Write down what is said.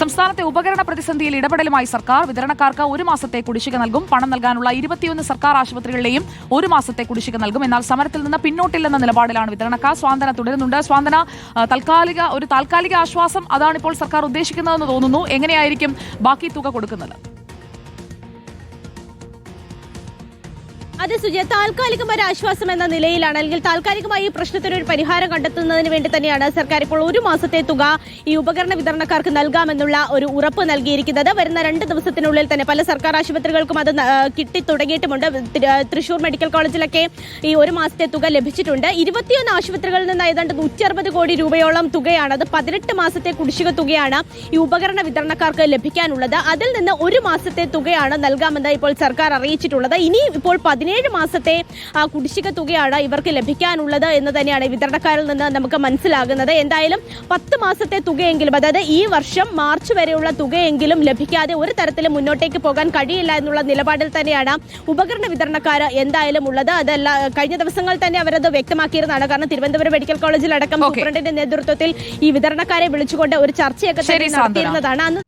സംസ്ഥാനത്തെ ഉപകരണ പ്രതിസന്ധിയിൽ ഇടപെടലുമായി സർക്കാർ വിതരണക്കാർക്ക് ഒരു മാസത്തെ കുടിശ്ശിക നൽകും. പണം നൽകാനുള്ള ഇരുപത്തിയൊന്ന് സർക്കാർ ആശുപത്രികളിലെയും ഒരു മാസത്തെ കുടിശ്ശിക നൽകും. എന്നാൽ സമരത്തിൽ നിന്ന് പിന്നോട്ടില്ലെന്ന നിലപാടിലാണ് വിതരണക്കാർ. സ്വാന്തന തുടരുന്നുണ്ട്. സ്വാന്തന താൽക്കാലിക ഒരു താൽക്കാലിക ആശ്വാസം അതാണ് ഇപ്പോൾ സർക്കാർ ഉദ്ദേശിക്കുന്നതെന്ന് തോന്നുന്നു. എങ്ങനെയായിരിക്കും ബാക്കി തുക കൊടുക്കുന്നത്? അതെ സുജയ. താൽക്കാലികമായ ആശ്വാസം എന്ന നിലയിലാണ്. അല്ലെങ്കിൽ താൽക്കാലികമായി ഈ പ്രശ്നത്തിന് ഒരു പരിഹാരം കണ്ടെത്തുന്നതിന് വേണ്ടി തന്നെയാണ് സർക്കാർ ഇപ്പോൾ ഒരു മാസത്തെ തുക ഈ ഉപകരണ വിതരണക്കാർക്ക് നൽകാമെന്നുള്ള ഒരു ഉറപ്പ് നൽകിയിരിക്കുന്നത്. വരുന്ന രണ്ട് ദിവസത്തിനുള്ളിൽ തന്നെ പല സർക്കാർ ആശുപത്രികൾക്കും അത് കിട്ടി തുടങ്ങിയിട്ടുമുണ്ട്. തൃശൂർ മെഡിക്കൽ കോളേജിലൊക്കെ ഈ ഒരു മാസത്തെ തുക ലഭിച്ചിട്ടുണ്ട്. ഇരുപത്തിയൊന്ന് ആശുപത്രികളിൽ നിന്ന് ഏതാണ്ട് നൂറ്ററുപത് കോടി രൂപയോളം തുകയാണ് അത് പതിനെട്ട് മാസത്തെ കുടിശ്ശിക തുകയാണ് ഈ ഉപകരണ വിതരണക്കാർക്ക് ലഭിക്കാനുള്ളത്. അതിൽ നിന്ന് ഒരു മാസത്തെ തുകയാണ് നൽകാമെന്ന് ഇപ്പോൾ സർക്കാർ അറിയിച്ചിട്ടുള്ളത്. ഇനി ഇപ്പോൾ പതിനേഴ് മാസത്തെ ആ, കുടിശ്ശിക തുകയാണ് ഇവർക്ക് ലഭിക്കാനുള്ളത് എന്ന് തന്നെയാണ് വിതരണക്കാരിൽ നിന്ന് നമുക്ക് മനസ്സിലാകുന്നത്. എന്തായാലും പത്ത് മാസത്തെ തുകയെങ്കിലും അതായത് ഈ വർഷം മാർച്ച് വരെയുള്ള തുകയെങ്കിലും ലഭിക്കാതെ ഒരു തരത്തിലും മുന്നോട്ടേക്ക് പോകാൻ കഴിയില്ല എന്നുള്ള നിലപാടിൽ തന്നെയാണ് ഉപകരണ വിതരണക്കാർ എന്തായാലും ഉള്ളത്. അതല്ല കഴിഞ്ഞ ദിവസങ്ങൾ തന്നെ അവരത് വ്യക്തമാക്കിയിരുന്നതാണ്. കാരണം തിരുവനന്തപുരം മെഡിക്കൽ കോളേജിൽ അടക്കം. സൂപ്രണ്ടിന്റെ നേതൃത്വത്തിൽ ഈ വിതരണക്കാരെ വിളിച്ചുകൊണ്ട് ഒരു ചർച്ചയൊക്കെ നടത്തിയിരുന്നതാണ്. അന്ന്